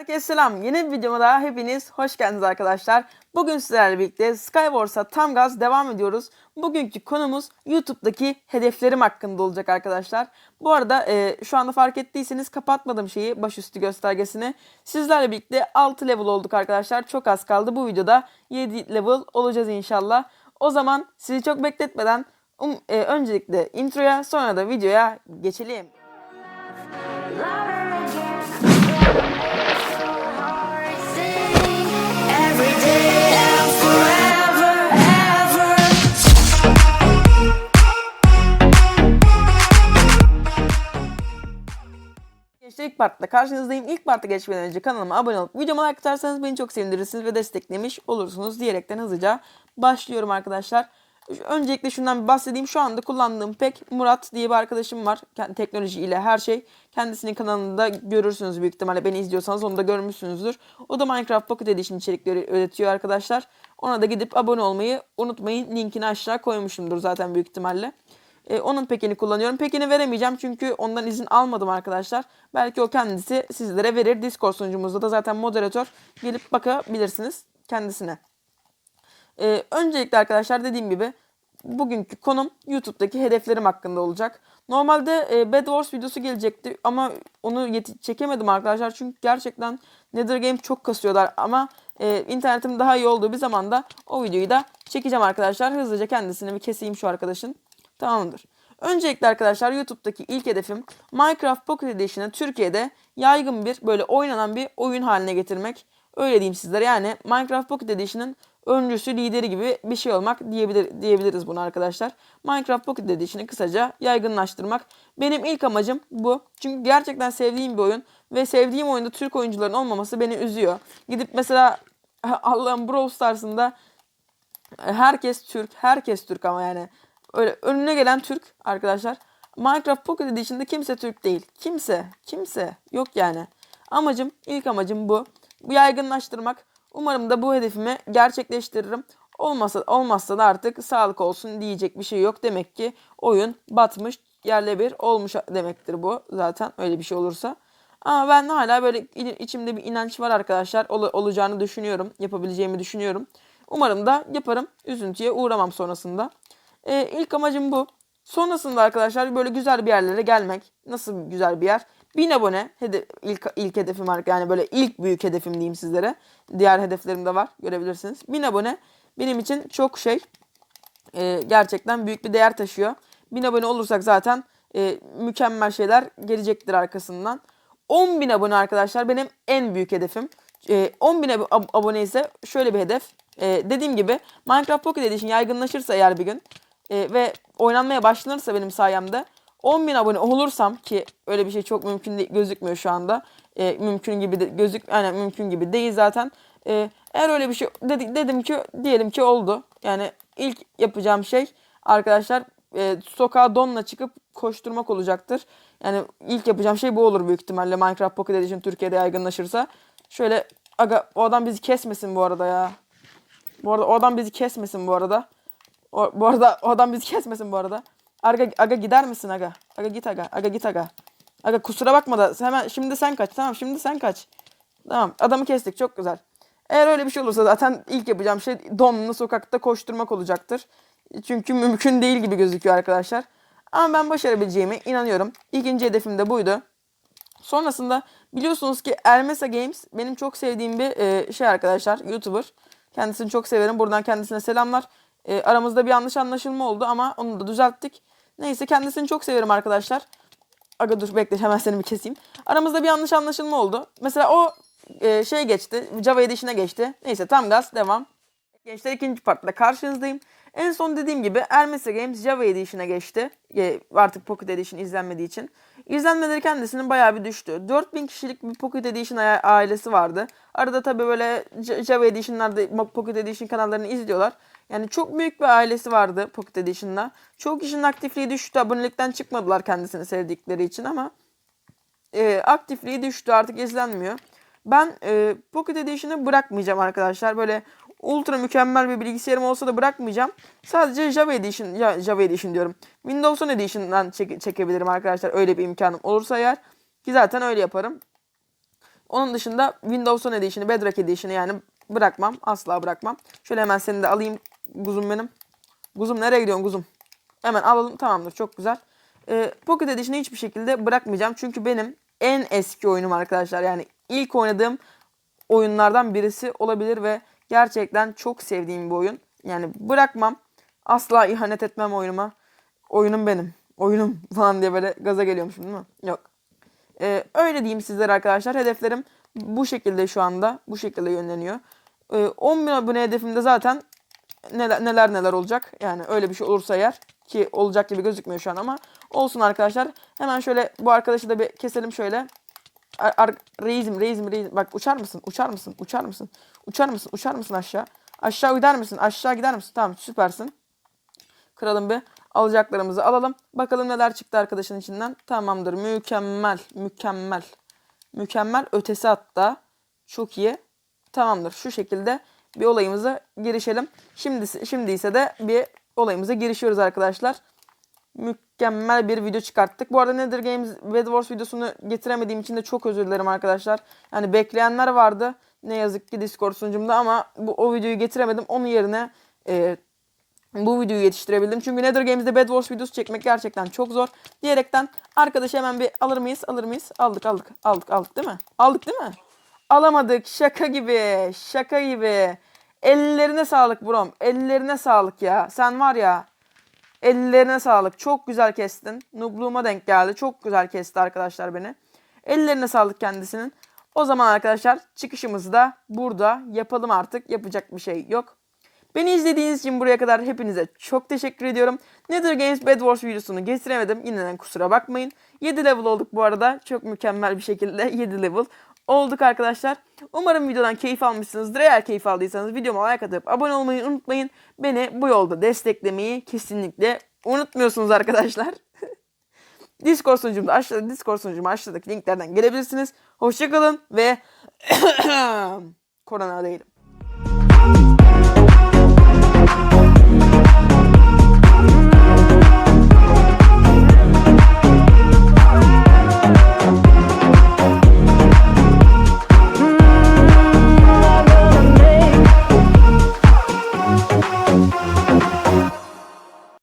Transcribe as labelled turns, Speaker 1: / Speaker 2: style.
Speaker 1: Herkese selam. Yeni bir videoma daha hepiniz hoş geldiniz arkadaşlar. Bugün sizlerle birlikte Skywars'a tam gaz devam ediyoruz. Bugünkü konumuz YouTube'daki hedeflerim hakkında olacak arkadaşlar. Bu arada e, şu anda fark ettiyseniz kapatmadım şeyi başüstü göstergesini. Sizlerle birlikte 6 level olduk arkadaşlar. Çok az kaldı. Bu videoda 7 level olacağız inşallah. O zaman sizi çok bekletmeden um, e, öncelikle introya sonra da videoya geçelim. Gençler ilk partta karşınızdayım. İlk parta geçmeden önce kanalıma abone olup videoma like atarsanız beni çok sevindirirsiniz ve desteklemiş olursunuz diyerekten hızlıca başlıyorum arkadaşlar. Öncelikle şundan bir bahsedeyim. Şu anda kullandığım pek Murat diye bir arkadaşım var. Teknoloji ile her şey. Kendisinin kanalında görürsünüz büyük ihtimalle. Beni izliyorsanız onu da görmüşsünüzdür. O da Minecraft Pocket Edition içerikleri üretiyor arkadaşlar. Ona da gidip abone olmayı unutmayın. Linkini aşağı koymuşumdur zaten büyük ihtimalle. E, onun pekini kullanıyorum. Pekini veremeyeceğim çünkü ondan izin almadım arkadaşlar. Belki o kendisi sizlere verir. Discord sunucumuzda da zaten moderatör gelip bakabilirsiniz kendisine. E, öncelikle arkadaşlar dediğim gibi bugünkü konum YouTube'daki hedeflerim hakkında olacak. Normalde e, Bed Wars videosu gelecekti ama onu çekemedim arkadaşlar. Çünkü gerçekten Nether Game çok kasıyorlar ama e, internetim daha iyi olduğu bir zamanda o videoyu da çekeceğim arkadaşlar. Hızlıca kendisini bir keseyim şu arkadaşın. Tamamdır. Öncelikle arkadaşlar YouTube'daki ilk hedefim Minecraft Pocket Edition'ı Türkiye'de yaygın bir böyle oynanan bir oyun haline getirmek. Öyle diyeyim sizlere yani Minecraft Pocket Edition'ın öncüsü lideri gibi bir şey olmak diyebilir, diyebiliriz bunu arkadaşlar. Minecraft Pocket Edition'ı kısaca yaygınlaştırmak. Benim ilk amacım bu. Çünkü gerçekten sevdiğim bir oyun ve sevdiğim oyunda Türk oyuncuların olmaması beni üzüyor. Gidip mesela Allah'ın Brawl Stars'ında herkes Türk, herkes Türk ama yani öyle önüne gelen Türk arkadaşlar. Minecraft Pocket Edition'da kimse Türk değil. Kimse, kimse yok yani. Amacım, ilk amacım bu. Bu yaygınlaştırmak. Umarım da bu hedefimi gerçekleştiririm. Olmasa olmazsa da artık sağlık olsun diyecek bir şey yok. Demek ki oyun batmış, yerle bir olmuş demektir bu. Zaten öyle bir şey olursa. Ama ben hala böyle içimde bir inanç var arkadaşlar. Ol- olacağını düşünüyorum. Yapabileceğimi düşünüyorum. Umarım da yaparım. Üzüntüye uğramam sonrasında. Ee, ilk amacım bu. Sonrasında arkadaşlar böyle güzel bir yerlere gelmek. Nasıl güzel bir yer? 1000 abone hede- ilk, ilk hedefim var. Yani böyle ilk büyük hedefim diyeyim sizlere. Diğer hedeflerim de var. Görebilirsiniz. 1000 abone benim için çok şey e, gerçekten büyük bir değer taşıyor. 1000 abone olursak zaten e, mükemmel şeyler gelecektir arkasından. 10.000 abone arkadaşlar benim en büyük hedefim. E, 10.000 ab- ab- abone ise şöyle bir hedef. E, dediğim gibi Minecraft Pocket Edition yaygınlaşırsa eğer bir gün e, ve oynanmaya başlanırsa benim sayemde 10.000 abone olursam ki öyle bir şey çok mümkün değil, gözükmüyor şu anda. E, mümkün gibi de, gözük yani mümkün gibi değil zaten. E, eğer öyle bir şey dedi- dedim ki diyelim ki oldu. Yani ilk yapacağım şey arkadaşlar e, sokağa donla çıkıp koşturmak olacaktır. Yani ilk yapacağım şey bu olur büyük ihtimalle Minecraft Pocket Edition Türkiye'de yaygınlaşırsa. Şöyle aga o adam bizi kesmesin bu arada ya. Bu arada o adam bizi kesmesin bu arada. O, bu arada adam bizi kesmesin bu arada. Aga, aga gider misin aga? Aga git aga. Aga git aga. Aga kusura bakma da hemen şimdi sen kaç. Tamam şimdi sen kaç. Tamam adamı kestik çok güzel. Eğer öyle bir şey olursa zaten ilk yapacağım şey donlu sokakta koşturmak olacaktır. Çünkü mümkün değil gibi gözüküyor arkadaşlar. Ama ben başarabileceğime inanıyorum. İkinci hedefim de buydu. Sonrasında biliyorsunuz ki Elmesa Games benim çok sevdiğim bir e, şey arkadaşlar. YouTuber. Kendisini çok severim. Buradan kendisine selamlar. E, aramızda bir yanlış anlaşılma oldu ama onu da düzelttik. Neyse kendisini çok severim arkadaşlar. Aga dur bekle hemen seni bir keseyim. Aramızda bir yanlış anlaşılma oldu. Mesela o e, şey geçti. Java Edition'a geçti. Neyse tam gaz devam. Gençler ikinci partla karşınızdayım. En son dediğim gibi Hermesa Games Java Edition'a geçti. Artık Pocket Edition izlenmediği için. İzlenmeleri kendisinin bayağı bir düştü. 4000 kişilik bir Pocket Edition ailesi vardı. Arada tabii böyle Java Edition'larda Pocket Edition kanallarını izliyorlar. Yani çok büyük bir ailesi vardı Pocket Edition'da. Çoğu kişinin aktifliği düştü. Abonelikten çıkmadılar kendisini sevdikleri için ama e, aktifliği düştü artık izlenmiyor. Ben e, Pocket Edition'ı bırakmayacağım arkadaşlar. Böyle ultra mükemmel bir bilgisayarım olsa da bırakmayacağım. Sadece Java Edition, Java Edition diyorum. Windows 10 Edition'dan çeke- çekebilirim arkadaşlar. Öyle bir imkanım olursa eğer. Ki zaten öyle yaparım. Onun dışında Windows 10 Edition'ı, Bedrock Edition'ı yani bırakmam. Asla bırakmam. Şöyle hemen seni de alayım kuzum benim. Kuzum nereye gidiyorsun kuzum? Hemen alalım tamamdır çok güzel. Ee, Pocket Edition'ı hiçbir şekilde bırakmayacağım. Çünkü benim en eski oyunum arkadaşlar. Yani ilk oynadığım oyunlardan birisi olabilir ve gerçekten çok sevdiğim bir oyun. Yani bırakmam. Asla ihanet etmem oyunuma. Oyunum benim. Oyunum falan diye böyle gaza geliyormuşum değil mi? Yok. Ee, öyle diyeyim sizlere arkadaşlar. Hedeflerim bu şekilde şu anda. Bu şekilde yönleniyor. Ee, 10 bin abone hedefimde zaten neler, neler neler olacak. Yani öyle bir şey olursa eğer ki olacak gibi gözükmüyor şu an ama olsun arkadaşlar. Hemen şöyle bu arkadaşı da bir keselim şöyle. Ar- reizim reizim reizim. Bak uçar mısın? Uçar mısın? Uçar mısın? Uçar mısın? Uçar mısın aşağı? Aşağı gider misin? Aşağı gider misin? Tamam süpersin. Kıralım bir. Alacaklarımızı alalım. Bakalım neler çıktı arkadaşın içinden. Tamamdır. Mükemmel. Mükemmel. Mükemmel. Ötesi hatta. Çok iyi. Tamamdır. Şu şekilde bir olayımıza girişelim. Şimdi, şimdi ise de bir olayımıza girişiyoruz arkadaşlar. Mükemmel bir video çıkarttık. Bu arada Nether Games Bed Wars videosunu getiremediğim için de çok özür dilerim arkadaşlar. Yani bekleyenler vardı. Ne yazık ki Discord sunucumda ama bu o videoyu getiremedim. Onun yerine e, bu videoyu yetiştirebildim. Çünkü Nether Games'de Bed Wars videosu çekmek gerçekten çok zor. Diyerekten arkadaşı hemen bir alır mıyız? Alır mıyız? Aldık aldık. Aldık aldık değil mi? Aldık değil mi? Alamadık. Şaka gibi. Şaka gibi. Ellerine sağlık brom. Ellerine sağlık ya. Sen var ya. Ellerine sağlık. Çok güzel kestin. Nubluğuma denk geldi. Çok güzel kesti arkadaşlar beni. Ellerine sağlık kendisinin. O zaman arkadaşlar çıkışımızı da burada yapalım artık. Yapacak bir şey yok. Beni izlediğiniz için buraya kadar hepinize çok teşekkür ediyorum. Nether Games Bed Wars videosunu getiremedim. Yineden kusura bakmayın. 7 level olduk bu arada. Çok mükemmel bir şekilde 7 level olduk arkadaşlar. Umarım videodan keyif almışsınızdır. Eğer keyif aldıysanız videoma like atıp abone olmayı unutmayın. Beni bu yolda desteklemeyi kesinlikle unutmuyorsunuz arkadaşlar. Discord sunucumda aşağıda Discord sunucuma aşağıdaki linklerden gelebilirsiniz. Hoşçakalın ve korona değilim.